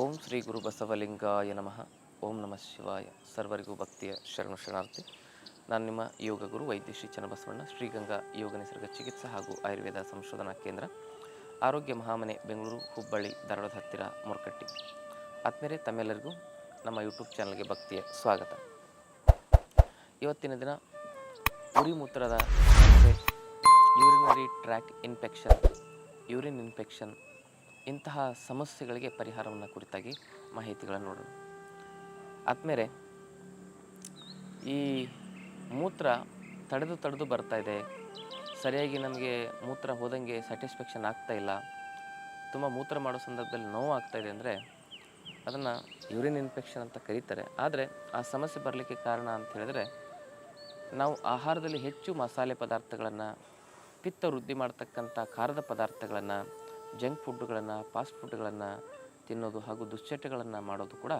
ಓಂ ಶ್ರೀ ಗುರು ಬಸವಲಿಂಗಾಯ ನಮಃ. ಓಂ ನಮಃ ಶಿವಾಯ. ಸರ್ವರಿಗೂ ಭಕ್ತಿಯ ಶರಣು ಶರಣಾರ್ಥಿ. ನಾನು ನಿಮ್ಮ ಯೋಗ ಗುರು ವೈದ್ಯ ಶ್ರೀ ಚನ್ನಬಸವಣ್ಣ, ಶ್ರೀಗಂಗಾ ಯೋಗ ನಿಸರ್ಗ ಚಿಕಿತ್ಸಾ ಹಾಗೂ ಆಯುರ್ವೇದ ಸಂಶೋಧನಾ ಕೇಂದ್ರ, ಆರೋಗ್ಯ ಮಹಾಮನೆ, ಬೆಂಗಳೂರು, ಹುಬ್ಬಳ್ಳಿ, ಧಾರವಾಡದ ಹತ್ತಿರ ಮುರ್ಕಟ್ಟಿ. ಆತ್ಮೇಲೆ ತಮ್ಮೆಲ್ಲರಿಗೂ ನಮ್ಮ ಯೂಟ್ಯೂಬ್ ಚಾನಲ್ಗೆ ಭಕ್ತಿಯ ಸ್ವಾಗತ. ಇವತ್ತಿನ ದಿನ ಉರಿ ಮೂತ್ರದ ಸಮಸ್ಯೆ urinary tract infection, urine infection ಇಂತಹ ಸಮಸ್ಯೆಗಳಿಗೆ ಪರಿಹಾರವನ್ನು ಕುರಿತಾಗಿ ಮಾಹಿತಿಗಳನ್ನು ನೋಡೋಣ. ಆದಮೇಲೆ ಈ ಮೂತ್ರ ತಡೆದು ತಡೆದು ಬರ್ತಾ ಇದೆ. ಸರಿಯಾಗಿ ನಮಗೆ ಮೂತ್ರ ಹೋದಂಗೆ ಸ್ಯಾಟಿಸ್ಫ್ಯಾಕ್ಷನ್ ಆಗ್ತಾ ಇಲ್ಲ. ತುಂಬ ಮೂತ್ರ ಮಾಡೋ ಸಂದರ್ಭದಲ್ಲಿ ನೋವು ಇದೆ ಅಂದರೆ ಅದನ್ನು ಯೂರಿನ್ ಇನ್ಫೆಕ್ಷನ್ ಅಂತ ಕರೀತಾರೆ. ಆದರೆ ಆ ಸಮಸ್ಯೆ ಬರಲಿಕ್ಕೆ ಕಾರಣ ಅಂತ ಹೇಳಿದ್ರೆ ನಾವು ಆಹಾರದಲ್ಲಿ ಹೆಚ್ಚು ಮಸಾಲೆ ಪದಾರ್ಥಗಳನ್ನು, ಪಿತ್ತ ವೃದ್ಧಿ ಮಾಡ್ತಕ್ಕಂಥ ಖಾರದ ಪದಾರ್ಥಗಳನ್ನು ಜಂಕ್ ಫುಡ್ಗಳನ್ನು, ಫಾಸ್ಟ್ ಫುಡ್ಗಳನ್ನು ತಿನ್ನೋದು ಹಾಗೂ ದುಶ್ಚಟಗಳನ್ನು ಮಾಡೋದು ಕೂಡ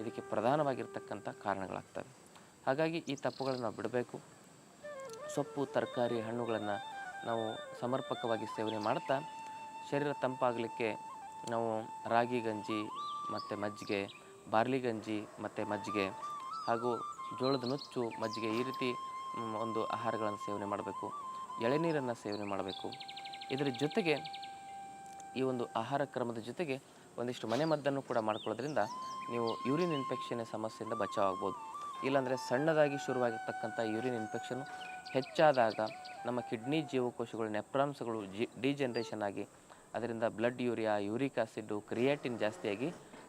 ಇದಕ್ಕೆ ಪ್ರಧಾನವಾಗಿರ್ತಕ್ಕಂಥ ಕಾರಣಗಳಾಗ್ತವೆ. ಹಾಗಾಗಿ ಈ ತಪ್ಪುಗಳನ್ನು ನಾವು ಬಿಡಬೇಕು. ಸೊಪ್ಪು, ತರಕಾರಿ, ಹಣ್ಣುಗಳನ್ನು ನಾವು ಸಮರ್ಪಕವಾಗಿ ಸೇವನೆ ಮಾಡ್ತಾ ಶರೀರ ತಂಪಾಗಲಿಕ್ಕೆ ನಾವು ರಾಗಿ ಗಂಜಿ, ಮತ್ತು ಮಜ್ಜಿಗೆ, ಬಾರ್ಲಿ ಗಂಜಿ, ಮತ್ತು ಮಜ್ಜಿಗೆ ಹಾಗೂ ಜೋಳದ ನುಚ್ಚು, ಮಜ್ಜಿಗೆ ಈ ರೀತಿ ಒಂದು ಆಹಾರಗಳನ್ನು ಸೇವನೆ ಮಾಡಬೇಕು. ಎಳೆನೀರನ್ನು ಸೇವನೆ ಮಾಡಬೇಕು. ಇದರ ಜೊತೆಗೆ ಈ ಒಂದು ಆಹಾರ ಕ್ರಮದ ಜೊತೆಗೆ ಒಂದಿಷ್ಟು ಮನೆ ಮದ್ದನ್ನು ಕೂಡ ಮಾಡ್ಕೊಳ್ಳೋದ್ರಿಂದ ನೀವು ಯೂರಿನ್ ಇನ್ಫೆಕ್ಷನ್ ಸಮಸ್ಯೆಯಿಂದ ಬಚಾವಾಗ್ಬೋದು. ಇಲ್ಲಾಂದರೆ ಸಣ್ಣದಾಗಿ ಶುರುವಾಗಿರ್ತಕ್ಕಂಥ ಯೂರಿನ್ ಇನ್ಫೆಕ್ಷನ್ ಹೆಚ್ಚಾದಾಗ ನಮ್ಮ ಕಿಡ್ನಿ ಜೀವಕೋಶಗಳು ನೆಪ್ರಾಂಶಗಳು ಜಿ, ಡಿಜನ್ರೇಷನ್ ಆಗಿ ಅದರಿಂದ blood urea, uric acid creatine ಜಾಸ್ತಿಯಾಗಿ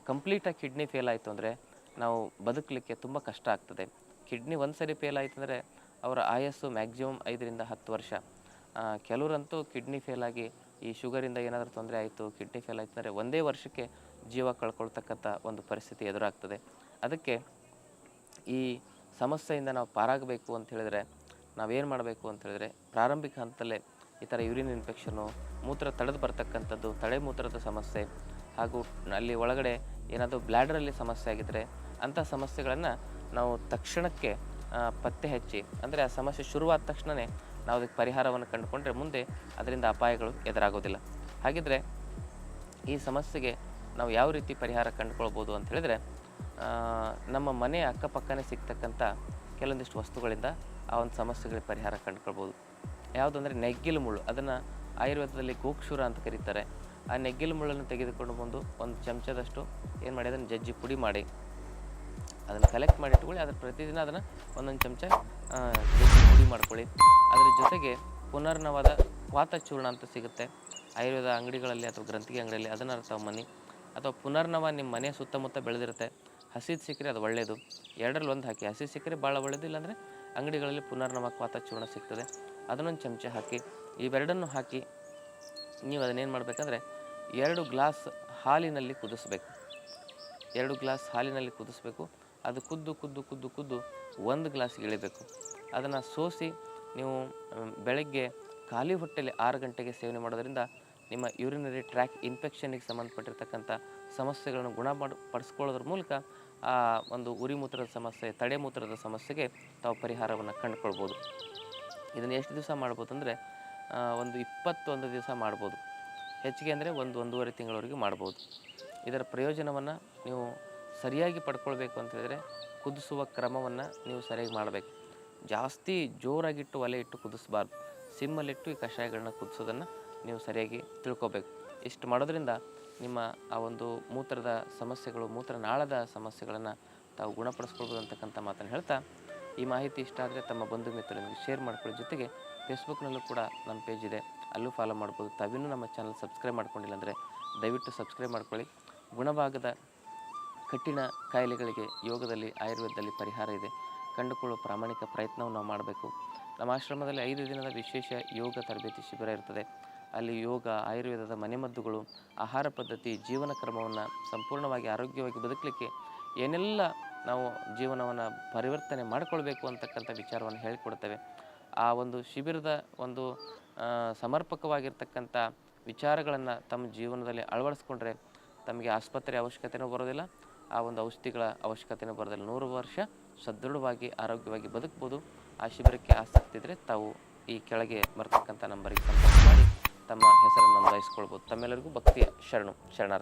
ಕಂಪ್ಲೀಟಾಗಿ ಕಿಡ್ನಿ ಫೇಲ್ ಆಯಿತು ಅಂದರೆ ನಾವು ಬದುಕಲಿಕ್ಕೆ ತುಂಬ ಕಷ್ಟ ಆಗ್ತದೆ. ಕಿಡ್ನಿ ಒಂದು ಸರಿ ಫೇಲ್ ಆಯಿತು ಅಂದರೆ ಅವರ ಆಯಸ್ಸು ಮ್ಯಾಕ್ಸಿಮಮ್ ಐದರಿಂದ ಹತ್ತು ವರ್ಷ. ಕೆಲವರಂತೂ ಕಿಡ್ನಿ ಫೇಲ್ ಆಗಿ ಈ ಶುಗರಿಂದ ಏನಾದರೂ ತೊಂದರೆ ಆಯಿತು, ಕಿಡ್ನಿ ಫೇಲ್ ಆಯಿತು ಅಂದರೆ ಒಂದೇ ವರ್ಷಕ್ಕೆ ಜೀವ ಕಳ್ಕೊಳ್ತಕ್ಕಂಥ ಒಂದು ಪರಿಸ್ಥಿತಿ ಎದುರಾಗ್ತದೆ. ಅದಕ್ಕೆ ಈ ಸಮಸ್ಯೆಯಿಂದ ನಾವು ಪಾರಾಗಬೇಕು ಅಂತ ಹೇಳಿದ್ರೆ, ನಾವೇನು ಮಾಡಬೇಕು ಅಂತ ಹೇಳಿದ್ರೆ ಪ್ರಾರಂಭಿಕ ಹಂತದಲ್ಲೇ ಈ ಥರ ಯೂರಿನ್ ಇನ್ಫೆಕ್ಷನು ಮೂತ್ರ ತಡೆದು ಬರ್ತಕ್ಕಂಥದ್ದು, ತಡೆ ಮೂತ್ರದ ಸಮಸ್ಯೆ ಹಾಗೂ ಅಲ್ಲಿ ಒಳಗಡೆ ಏನಾದರೂ ಬ್ಲ್ಯಾಡರಲ್ಲಿ ಸಮಸ್ಯೆ ಆಗಿದ್ದರೆ ಅಂಥ ಸಮಸ್ಯೆಗಳನ್ನು ನಾವು ತಕ್ಷಣಕ್ಕೆ ಪತ್ತೆ ಹಚ್ಚಿ, ಅಂದರೆ ಆ ಸಮಸ್ಯೆ ಶುರುವಾದ ತಕ್ಷಣವೇ ನಾವು ಅದಕ್ಕೆ ಪರಿಹಾರವನ್ನು ಕಂಡುಕೊಂಡ್ರೆ ಮುಂದೆ ಅದರಿಂದ ಅಪಾಯಗಳು ಎದುರಾಗೋದಿಲ್ಲ. ಹಾಗಿದ್ರೆ ಈ ಸಮಸ್ಯೆಗೆ ನಾವು ಯಾವ ರೀತಿ ಪರಿಹಾರ ಕಂಡುಕೊಳ್ಬೋದು ಅಂತ ಹೇಳಿದ್ರೆ ನಮ್ಮ ಮನೆ ಅಕ್ಕಪಕ್ಕನೇ ಸಿಗ್ತಕ್ಕಂಥ ಕೆಲವೊಂದಿಷ್ಟು ವಸ್ತುಗಳಿಂದ ಆ ಒಂದು ಸಮಸ್ಯೆಗಳಿಗೆ ಪರಿಹಾರ ಕಂಡುಕೊಳ್ಬೋದು. ಯಾವುದಂದರೆ ನೆಗ್ಗಿಲು ಮುಳ್ಳು, ಅದನ್ನು ಆಯುರ್ವೇದದಲ್ಲಿ ಗೋಕ್ಷೂರ ಅಂತ ಕರೀತಾರೆ. ಆ ನೆಗ್ಗಿಲು ಮುಳ್ಳನ್ನು ತೆಗೆದುಕೊಂಡು ಬಂದು ಒಂದು ಚಮಚದಷ್ಟು ಏನು ಮಾಡಿ ಅದನ್ನು ಜಜ್ಜಿ ಪುಡಿ ಮಾಡಿ. ಅದನ್ನು ಕಲೆಕ್ಟ್ ಮಾಡಿ ಇಟ್ಕೊಳ್ಳಿ, ಅದ್ರ ಪ್ರತಿದಿನ ಅದನ್ನು ಒಂದೊಂದು ಚಮಚ ಪುಡಿ ಮಾಡ್ಕೊಳ್ಳಿ. ಅದರ ಜೊತೆಗೆ ಪುನರ್ನವಾದ ವಾತಚೂರ್ಣ ಅಂತ ಸಿಗುತ್ತೆ. ಆಯುರ್ವೇದ ಅಂಗಡಿಗಳಲ್ಲಿ ಅಥವಾ ಗ್ರಂಥಿಗೆ ಅಂಗಡಿಯಲ್ಲಿ ಅದನ್ನು ತಗೊಂಬನ್ನಿ ಅಥವಾ ಪುನರ್ನವ ನಿಮ್ಮ ಮನೆ ಸುತ್ತಮುತ್ತ ಬೆಳೆದಿರುತ್ತೆ. ಹಸಿದು ಸಿಕ್ಕರೆ ಅದು ಒಳ್ಳೆಯದು ಎರಡರಲ್ಲಿ ಒಂದು ಹಾಕಿ. ಹಸಿ ಸಿಕ್ಕರೆ ಭಾಳ ಒಳ್ಳೆಯದು ಇಲ್ಲಾಂದರೆ ಅಂಗಡಿಗಳಲ್ಲಿ ಪುನರ್ನವ ವಾತಚೂರ್ಣ ಸಿಗ್ತದೆ. ಅದನ್ನೊಂದು ಚಮಚ ಹಾಕಿ. ಇವೆರಡನ್ನು ಹಾಕಿ ನೀವು ಅದನ್ನೇನು ಮಾಡಬೇಕಂದ್ರೆ ಎರಡು ಗ್ಲಾಸ್ ಹಾಲಿನಲ್ಲಿ ಕುದಿಸ್ಬೇಕು. ಎರಡು ಗ್ಲಾಸ್ ಹಾಲಿನಲ್ಲಿ ಕುದಿಸ್ಬೇಕು. ಅದು ಕುದ್ದು ಕುದ್ದು ಕುದ್ದು ಕುದ್ದು ಒಂದು ಗ್ಲಾಸ್ಗೆ ಇಳಿಬೇಕು ಅದನ್ನು ಸೋಸಿ ನೀವು ಬೆಳಗ್ಗೆ ಖಾಲಿ ಹೊಟ್ಟೆಯಲ್ಲಿ ಆರು ಗಂಟೆಗೆ ಸೇವನೆ ಮಾಡೋದರಿಂದ ನಿಮ್ಮ ಯೂರಿನರಿ ಟ್ರ್ಯಾಕ್ ಇನ್ಫೆಕ್ಷನ್ಗೆ ಸಂಬಂಧಪಟ್ಟಿರ್ತಕ್ಕಂಥ ಸಮಸ್ಯೆಗಳನ್ನು ಗುಣ ಮಾಡಿ ಪಡಿಸ್ಕೊಳ್ಳೋದ್ರ ಮೂಲಕ ಆ ಒಂದು ಉರಿ ಮೂತ್ರದ ಸಮಸ್ಯೆ, ತಡೆ ಮೂತ್ರದ ಸಮಸ್ಯೆಗೆ ತಾವು ಪರಿಹಾರವನ್ನು ಕಂಡುಕೊಳ್ಬೋದು. ಇದನ್ನು ಎಷ್ಟು ದಿವಸ ಮಾಡ್ಬೋದು ಅಂದರೆ ಒಂದು ಇಪ್ಪತ್ತೊಂದು ದಿವಸ ಮಾಡ್ಬೋದು. ಹೆಚ್ಚಿಗೆ ಅಂದರೆ ಒಂದು ಒಂದೂವರೆ ತಿಂಗಳವರೆಗೆ ಮಾಡ್ಬೋದು. ಇದರ ಪ್ರಯೋಜನವನ್ನು ನೀವು ಸರಿಯಾಗಿ ಪಡ್ಕೊಳ್ಬೇಕು ಅಂತ ಹೇಳಿದ್ರೆ ಕುದಿಸುವ ಕ್ರಮವನ್ನು ನೀವು ಸರಿಯಾಗಿ ಮಾಡಬೇಕು. ಜಾಸ್ತಿ ಜೋರಾಗಿಟ್ಟು ಒಲೆ ಇಟ್ಟು ಕುದಿಸ್ಬಾರ್ದು. ಸಿಮ್ಮಲ್ಲಿಟ್ಟು ಈ ಕಷಾಯಗಳನ್ನ ಕುದಿಸೋದನ್ನು ನೀವು ಸರಿಯಾಗಿ ತಿಳ್ಕೊಬೇಕು. ಇಷ್ಟು ಮಾಡೋದ್ರಿಂದ ನಿಮ್ಮ ಆ ಒಂದು ಮೂತ್ರದ ಸಮಸ್ಯೆಗಳು ಮೂತ್ರನಾಳದ ಸಮಸ್ಯೆಗಳನ್ನು ತಾವು ಗುಣಪಡಿಸ್ಕೊಳ್ಬೋದು ಅಂತಕ್ಕಂಥ ಮಾತನ್ನು ಹೇಳ್ತಾ, ಈ ಮಾಹಿತಿ ಇಷ್ಟ ಆದರೆ ತಮ್ಮ ಬಂಧು ಮಿತ್ರರೊಂದಿಗೆ ಶೇರ್ ಮಾಡ್ಕೊಳ್ಳೋ. ಜೊತೆಗೆ ಫೇಸ್ಬುಕ್ನಲ್ಲೂ ಕೂಡ ನಮ್ಮ ಪೇಜ್ ಇದೆ. ಅಲ್ಲೂ ಫಾಲೋ ಮಾಡ್ಬೋದು. ತಾವಿನ್ನೂ ನಮ್ಮ ಚಾನಲ್ ಸಬ್ಸ್ಕ್ರೈಬ್ ಮಾಡ್ಕೊಂಡಿಲ್ಲ ಅಂದರೆ ದಯವಿಟ್ಟು ಸಬ್ಸ್ಕ್ರೈಬ್ ಮಾಡ್ಕೊಳ್ಳಿ. ಗುಣಭಾಗದ ಕಠಿಣ ಕಾಯಿಲೆಗಳಿಗೆ ಯೋಗದಲ್ಲಿ, ಆಯುರ್ವೇದದಲ್ಲಿ ಪರಿಹಾರ ಇದೆ. ಕಂಡುಕೊಳ್ಳುವ ಪ್ರಾಮಾಣಿಕ ಪ್ರಯತ್ನವನ್ನು ನಾವು ಮಾಡಬೇಕು. ನಮ್ಮ ಆಶ್ರಮದಲ್ಲಿ ಐದು ದಿನದ ವಿಶೇಷ ಯೋಗ ತರಬೇತಿ ಶಿಬಿರ ಇರ್ತದೆ. ಅಲ್ಲಿ ಯೋಗ, ಆಯುರ್ವೇದದ ಮನೆಮದ್ದುಗಳು, ಆಹಾರ ಪದ್ಧತಿ, ಜೀವನ ಕ್ರಮವನ್ನು ಸಂಪೂರ್ಣವಾಗಿ ಆರೋಗ್ಯವಾಗಿ ಬದುಕಲಿಕ್ಕೆ ಏನೆಲ್ಲ ನಾವು ಜೀವನವನ್ನು ಪರಿವರ್ತನೆ ಮಾಡಿಕೊಳ್ಬೇಕು ಅಂತಕ್ಕಂಥ ವಿಚಾರವನ್ನು ಹೇಳಿಕೊಡ್ತೇವೆ. ಆ ಒಂದು ಶಿಬಿರದ ಒಂದು ಸಮರ್ಪಕವಾಗಿರ್ತಕ್ಕಂಥ ವಿಚಾರಗಳನ್ನು ತಮ್ಮ ಜೀವನದಲ್ಲಿ ಅಳವಡಿಸ್ಕೊಂಡ್ರೆ ತಮಗೆ ಆಸ್ಪತ್ರೆ ಅವಶ್ಯಕತೆಯೂ ಬರೋದಿಲ್ಲ. ಆ ಒಂದು ಔಷಧಿಗಳ ಅವಶ್ಯಕತೆನ ಬರೋದಿಲ್ಲ. ನೂರು ವರ್ಷ ಸದೃಢವಾಗಿ, ಆರೋಗ್ಯವಾಗಿ ಬದುಕ್ಬೋದು. ಆ ಶಿಬಿರಕ್ಕೆ ಆಸಕ್ತಿ ಇದ್ದರೆ ತಾವು ಈ ಕೆಳಗೆ ಬರ್ತಕ್ಕಂಥ ನಂಬರಿಗೆ ಸಂಪರ್ಕ ಮಾಡಿ ತಮ್ಮ ಹೆಸರನ್ನು ನೋಂದಾಯಿಸ್ಕೊಳ್ಬೋದು ತಮ್ಮೆಲ್ಲರಿಗೂ ಭಕ್ತಿಯ ಶರಣು, ಶರಣಾರ್ಥಿ.